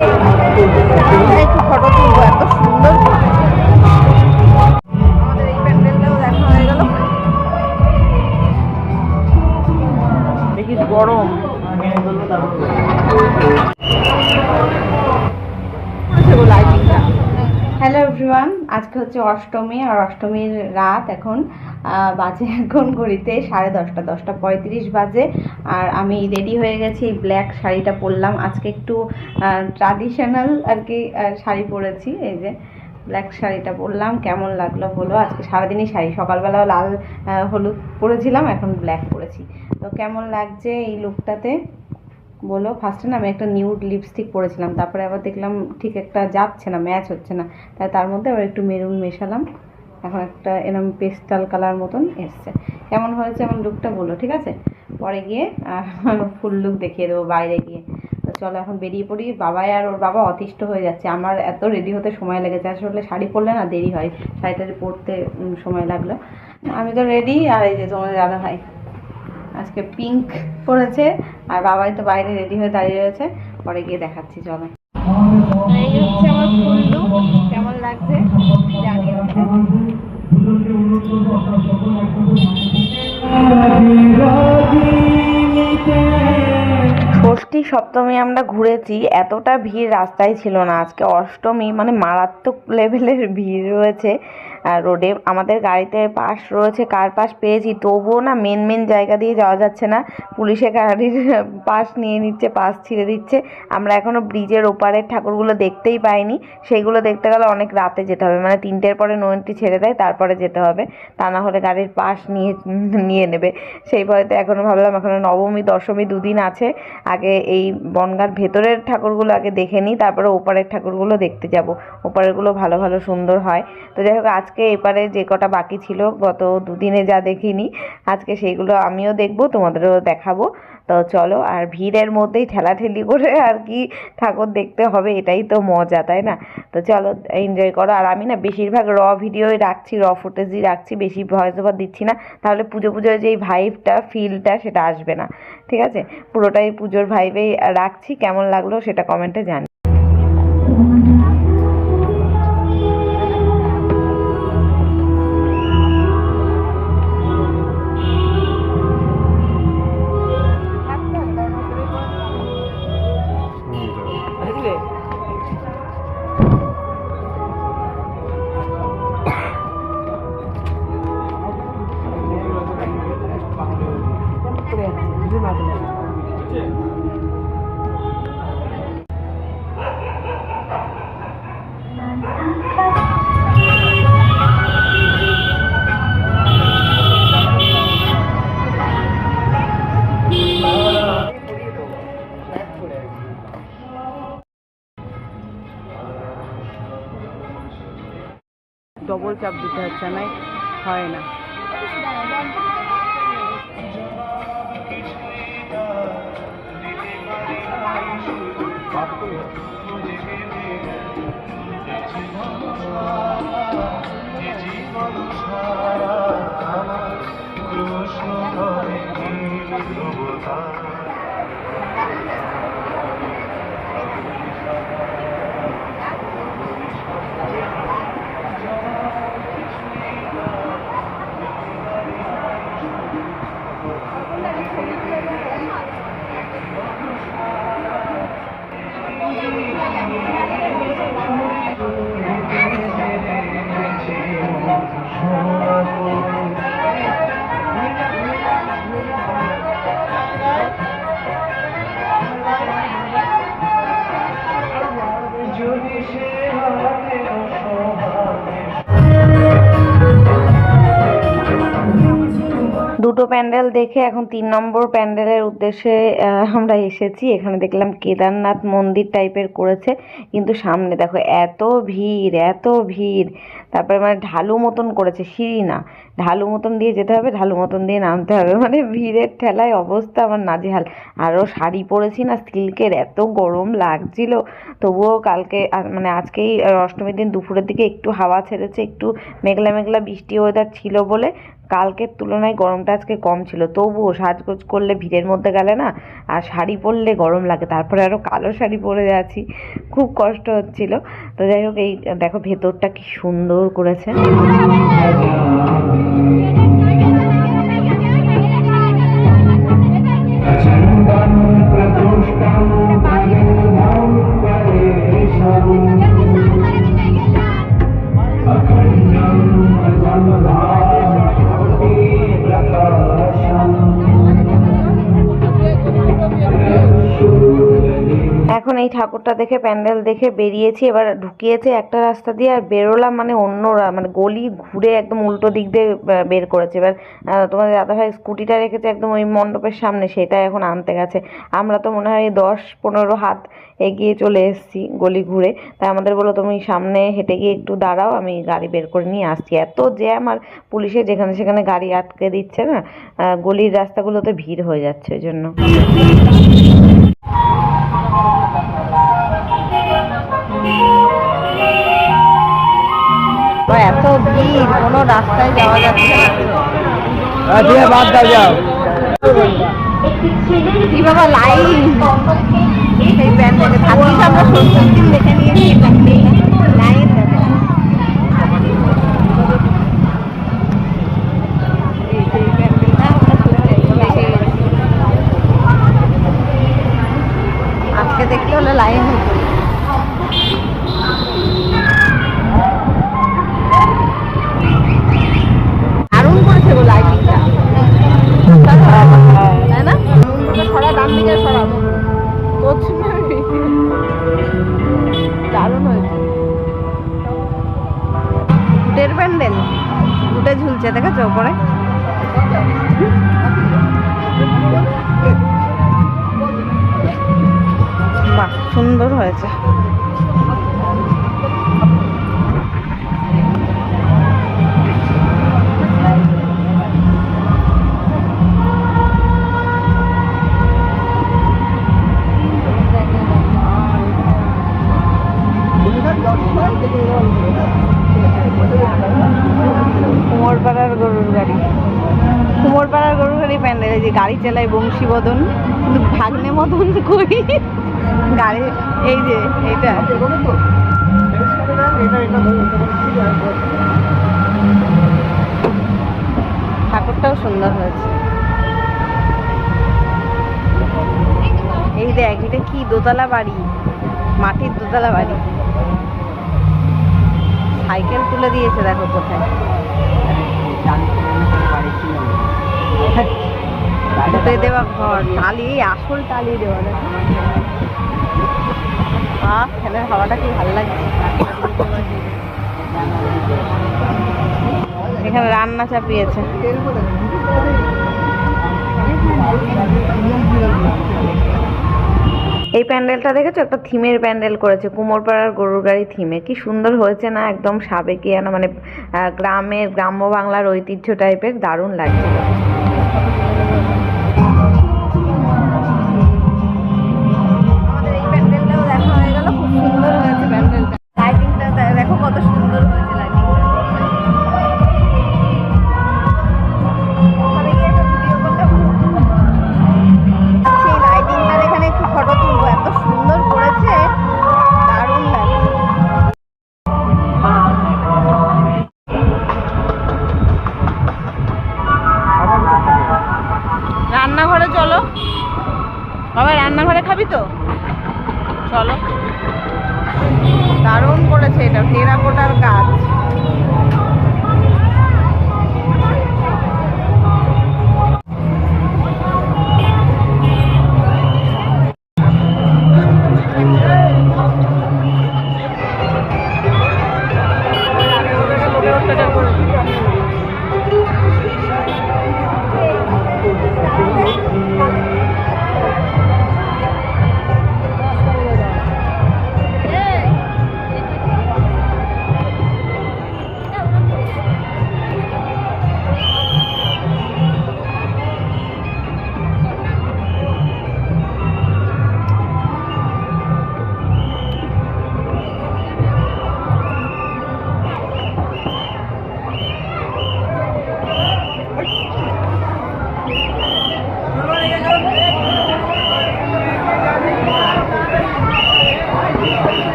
একটু ফটো তুলবো এত সুন্দর হচ্ছে অষ্টমী, আর অষ্টমীর রাত এখন বাজে এখন ঘড়িতে সাড়ে দশটা দশটা পঁয়ত্রিশ বাজে। আর আমি রেডি হয়ে গেছি, এই ব্ল্যাক শাড়িটা পরলাম। আজকে একটু ট্রাডিশনাল আর কি শাড়ি পরেছি, এই যে ব্ল্যাক শাড়িটা পরলাম। কেমন লাগল বলো? আজকে সারাদিনই শাড়ি, সকালবেলাও লাল হলুদ পরেছিলাম, এখন ব্ল্যাক পরেছি। তো কেমন লাগছে এই লুকটাতে বলো ফার্স্টে না আমি একটা নিউড লিপস্টিক পরেছিলাম, তারপরে আবার দেখলাম ঠিক একটা যাচ্ছে না ম্যাচ হচ্ছে না। তাই তার মধ্যে আবার একটু মেরুন মেশালাম। এখন একটা এরম পেস্টাল কালার মতন এসছে। কেমন হয়েছে এমন লুকটা বলো, ঠিক আছে? পরে গিয়ে ফুল লুক দেখিয়ে দেবো বাইরে গিয়ে। তো চলো, এখন বেরিয়ে পড়ি। বাবাই আর ওর বাবা অতিষ্ঠ হয়ে যাচ্ছে। আমার এত রেডি হতে সময় লেগেছে। আসলে শাড়ি পরলে না দেরি হয়। শাড়িটা পরতে সময় লাগল। আমি তো রেডি আর এই যে তোমাদের দাদা ভাই আজকে পিঙ্ক পরেছে। আর বাবাই তো বাইরে রেডি হয়ে দাঁড়িয়ে রয়েছে। পরে গিয়ে দেখাচ্ছি চলো। এই হচ্ছে আমার ফুল লুক কেমন লাগছে? ষষ্ঠী সপ্তমী আমরা ঘুরেছি। এতটা ভিড় রাস্তায় ছিল না। আজকে অষ্টমী মানে মারাত্মক লেভেলের ভিড় রয়েছে। রোডে আমাদের গাড়িতে পাস রয়েছে, কার পাস পেয়েছি, তবুও না মেন মেন জায়গা দিয়ে যাওয়া যাচ্ছে না। পুলিশে গাড়ির পাস নিয়ে নিচ্ছে পাস ছিঁড়ে দিচ্ছে। আমরা এখনও ব্রিজের ওপারের ঠাকুরগুলো দেখতেই পাইনি। সেইগুলো দেখতে গেলে অনেক রাতে যেতে হবে। মানে তিনটের পরে নো এন্ট্রি ছেড়ে দেয়, তারপরে যেতে হবে। তা না হলে গাড়ির পাস নিয়ে নিয়ে নেবে। সেই ভয়তে এখনও ভাবলাম এখনও নবমী, দশমী দুদিন আছে। আগে এই বনগার ভেতরের ঠাকুরগুলো আগে দেখে নিই, তারপরে ওপারের ঠাকুরগুলো দেখতে যাব। ওপারেরগুলো ভালো ভালো সুন্দর হয়। তো যাই হোক, আজকে এপারে যে কটা বাকি ছিল, গত দুদিনে যা দেখিনি, আজকে সেইগুলো আমিও দেখব, তোমাদেরও দেখাবো। তো চলো, আর ভিড়ের মধ্যেই ঠেলাঠেলি করে আর কি ঠাকুর দেখতে হবে, এটাই তো মজা, তাই না? তো চলো এনজয় করো। আর আমি না বেশিরভাগ র ভিডিওই রাখছি র ফুটেজই রাখছি, বেশি ভয়েস ওভার দিচ্ছি না। তাহলে পুজো পুজোর যেই ভাইবটা ফিলটা সেটা আসবে না। ঠিক আছে? পুরোটাই পুজোর ভাইবেই রাখছি, কেমন লাগল সেটা কমেন্টে জানি ডবল চাপ দিতে হচ্ছে না হয় না। সোনা দুটো প্যান্ডেল দেখে এখন তিন নম্বর প্যান্ডেলের উদ্দেশ্যে আমরা এসেছি। এখানে দেখলাম কেদারনাথ মন্দির টাইপের করেছে। কিন্তু সামনে দেখো, এত ভিড় এত ভিড়। তারপরে মানে ঢালু মতন করেছে, সিঁড়ি না। ঢালু মতন দিয়ে যেতে হবে, ঢালু মতন দিয়ে নামতে হবে। মানে ভিড়ের ঠেলায় অবস্থা আমার নাজেহাল। আরও শাড়ি পরেছি না, সিল্কের, এত গরম লাগছিল। তবুও কালকে মানে আজকেই অষ্টমীর দিন দুপুরের দিকে একটু হাওয়া ছেড়েছে, একটু মেঘলা মেঘলা বৃষ্টি ওয়েদার ছিল বলে। কালকের তুলনায় গরমটা আজকে কম ছিল। তবুও সাজগোজ করলে ভিড়ের মধ্যে গেলে না, আর শাড়ি পরলে গরম লাগে। তারপরে আরও কালো শাড়ি পরে আছি। খুব কষ্ট হচ্ছিল। তো যাই হোক, এই দেখো ভেতরটা কি সুন্দর করেছে। এখন এই ঠাকুরটা দেখে প্যান্ডেল দেখে বেরিয়েছি, এবার ঢুকিয়েছে একটা রাস্তা দিয়ে আর বেরোলাম মানে অন্য রা- মানে গলি ঘুরে একদম উল্টো দিক দিয়ে বের করেছে। এবার তোমাদের দাদাভাই স্কুটিটা রেখেছে একদম ওই মণ্ডপের সামনে, সেটা এখন আনতে গেছে। আমরা তো মনে হয় দশ পনেরো হাত এগিয়ে চলে এসেছি গলি ঘুরে। তাই আমাদের বলো তুমি সামনে হেঁটে গিয়ে একটু দাঁড়াও, আমি গাড়ি বের করে নিয়ে আসছি। এত জ্যাম আর পুলিশে যেখানে সেখানে গাড়ি আটকে দিচ্ছে না গলির রাস্তাগুলোতে ভিড় হয়ে যাচ্ছে ওই জন্য। এত ভিড় কোনো রাস্তায় যাওয়া যাচ্ছে না। বাদ দাও যাও। কি বাবা লাইন? সেই প্যান্ডেলে ভাগ্যিস আমরা ষষ্ঠীর দিন দেখে নিয়েছি লাইন প্যান্ডেল ফুটে ঝুলছে দেখেছ ওপরে? বাহ সুন্দর হয়েছে। এই যে গাড়ি চালায় বংশীবদন কিন্তু ভাগ্নে মতন করি। গাড়ি এই যে এইটা। ঠাকুরটাও সুন্দর হয়েছে। এই দেখ এটা কি দোতলা বাড়ি? মাটির দোতলা বাড়ি। সাইকেল তুলে দিয়েছে দেখো কোথায়। আসল দেওয়া কি লাগছে? এখানে রান্না চাপিয়েছে। এই প্যান্ডেলটা দেখেছ? একটা থিমের প্যান্ডেল করেছে। কুমোরপাড়ার গরুর গাড়ি থিমে। কি সুন্দর হয়েছে না? একদম সাবেকিয়ানা মানে গ্রামের, গ্রাম্য বাংলার ঐতিহ্য টাইপের দারুণ লাগছিল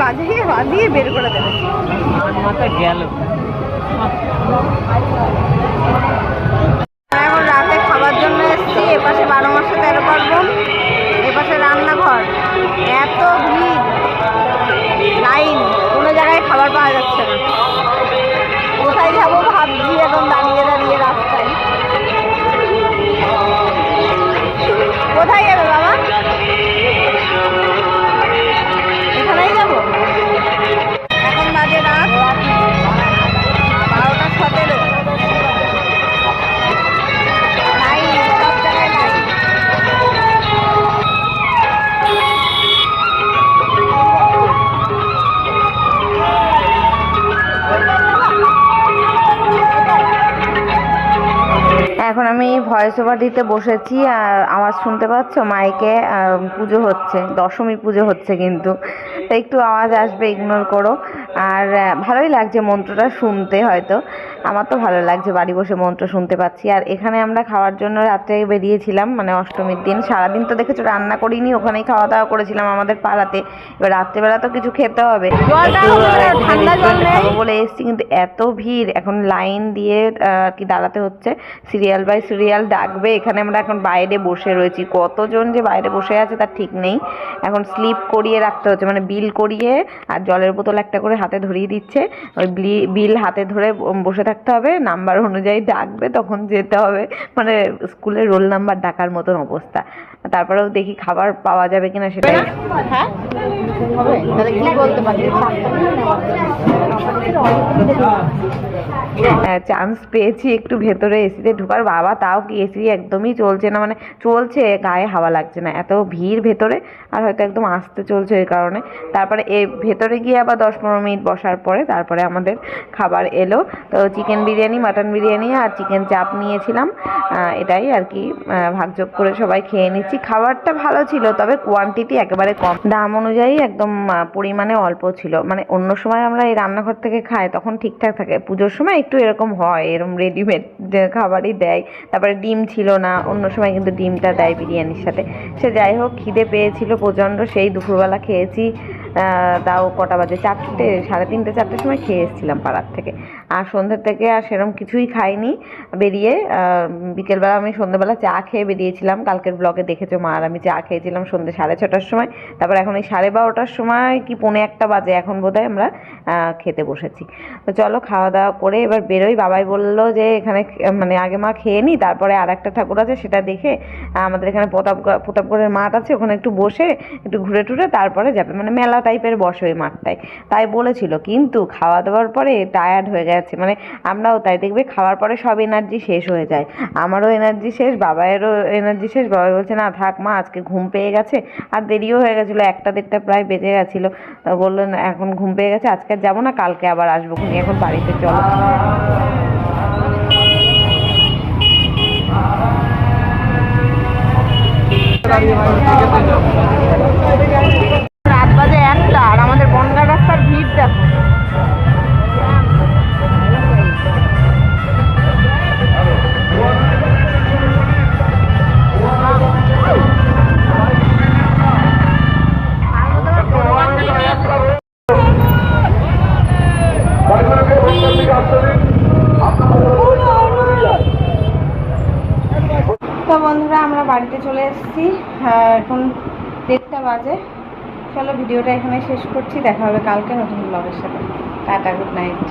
বাজিয়ে বাজিয়ে বের করে দেবে। মাথা গেল এখন রাতে খাবার জন্য এসছি, এপাশে বারো মাসে তেরো পার্বণ, এপাশে রান্নাঘর। এত ভিড়, লাইন, কোনো জায়গায় খাবার পাওয়া যাচ্ছে না। কোথায় যাব ভাবছি এখন দাঁড়িয়ে দাঁড়িয়ে রাস্তায়। কোথায় যাবে ভয়েস ওভার দিতে বসেছি, আর আওয়াজ শুনতে পাচ্ছ? মাইকে পুজো হচ্ছে দশমী পুজো হচ্ছে কিন্তু। একটু আওয়াজ আসবে ইগনোর করো। আর ভালোই লাগছে মন্ত্রটা শুনতে হয়তো। আমার তো ভালো লাগছে বাড়ি বসে মন্ত্র শুনতে পাচ্ছি। আর এখানে আমরা খাওয়ার জন্য রাত্রে বেরিয়েছিলাম মানে অষ্টমীর দিন। সারাদিন তো দেখেছ রান্না করিনি ওখানেই খাওয়া দাওয়া করেছিলাম আমাদের পাড়াতে। এবার রাত্রেবেলা তো কিছু খেতে হবে। খাব বলে এসছি কিন্তু এত ভিড়। এখন লাইন দিয়ে আর কি দাঁড়াতে হচ্ছে? সিরিয়াল বাই সিরিয়াল ডাকবে। এখানে আমরা এখন বাইরে বসে রয়েছি। কতজন যে বাইরে বসে আছে তার ঠিক নেই। এখন স্লিপ করিয়ে রাখতে হচ্ছে মানে বিল করিয়ে আর জলের বোতল একটা করে হাতে ধরিয়ে দিচ্ছে। ওই বিল হাতে ধরে বসে থাকতে হবে। নাম্বার অনুযায়ী ডাকবে তখন যেতে হবে। মানে স্কুলের রোল নাম্বার ডাকার মতন অবস্থা। তারপরেও দেখি খাবার পাওয়া যাবে কিনা সেটাই। হ্যাঁ? পারি চান্স পেয়েছি একটু ভেতরে এসিতে ঢোকার। বাবা তাও কি এসি একদমই চলছে না মানে চলছে গায়ে হাওয়া লাগছে না। এত ভিড় ভেতরে আর হয়তো একদম আসতে চলছে এই কারণে। তারপরে এ ভেতরে গিয়ে আবার দশ পনেরো মিনিট বসার পরে তারপরে আমাদের খাবার এলো। তো চিকেন বিরিয়ানি মাটন বিরিয়ানি আর চিকেন চাপ নিয়েছিলাম। এটাই আর কি ভাগযোগ করে সবাই খেয়ে নিচ্ছি। খাবারটা ভালো ছিল, তবে কোয়ান্টিটি একেবারে কম। দাম অনুযায়ী একদম পরিমাণে অল্প ছিল। মানে অন্য সময় আমরা এই রান্নাঘর থেকে খাই, তখন ঠিকঠাক থাকে। পুজোর সময় একটু এরকম হয়, এরকম রেডিমেড খাবারই দেয়। তারপরে ডিম ছিল না, অন্য সময় কিন্তু ডিমটা দেয় বিরিয়ানির সাথে। সে যাই হোক, খিদে পেয়েছিল প্রচণ্ড। সেই দুপুরবেলা খেয়েছি। তাও কটা বাজে চারটে সাড়ে তিনটে চারটের সময় খেয়ে এসেছিলাম পাড়ার থেকে। আর সন্ধ্যের থেকে আর সেরকম কিছুই খাইনি। বেরিয়ে বিকেলবেলা আমি সন্ধ্যেবেলা চা খেয়ে বেরিয়েছিলাম। কালকের ব্লগে দেখেছ মা আর আমি চা খেয়েছিলাম সন্ধ্যে সাড়ে ছটার সময়। তারপর এখন এই সাড়ে বারোটার সময় কি পৌনে একটা বাজে এখন বোধহয় আমরা খেতে বসেছি। তো চলো খাওয়া দাওয়া করে এবার বেরোই। বাবাই বলল যে এখানে মানে আগে মা খেয়ে নি, তারপরে আর একটা ঠাকুর আছে, সেটা দেখে আমাদের এখানে প্রতাপ প্রতাপগড়ের মাঠ আছে, ওখানে একটু বসে, একটু ঘুরে টুরে তারপরে যাবে। মানে মেলা টাইপের বসে ওই মাঠটায়। তাই বলেছিল। কিন্তু খাওয়া দাওয়ার পরে টায়ার্ড হয়ে গেছে। মানে আমরাও তাই দেখবে খাওয়ার পরে সব এনার্জি শেষ হয়ে যায়। আমারও এনার্জি শেষ বাবাইয়েরও এনার্জি শেষ। বাবা বলছে, না, থাক মা, আজকে ঘুম পেয়ে গেছে। আর দেরিও হয়ে গেছিল, একটা দেড়টা প্রায় বেজে গেছিল। তা বললেন এখন ঘুম পেয়ে গেছে, আজকে যাব না, কালকে আবার আসব। খুনি এখন বাড়িতে চলো। রাত বাজে একটা, আর আমাদের বনগা রাস্তার ভিড় দেখো। ভিডিওটা এখানে শেষ করছি। দেখা হবে কালকে নতুন ব্লগের সাথে। Tata good night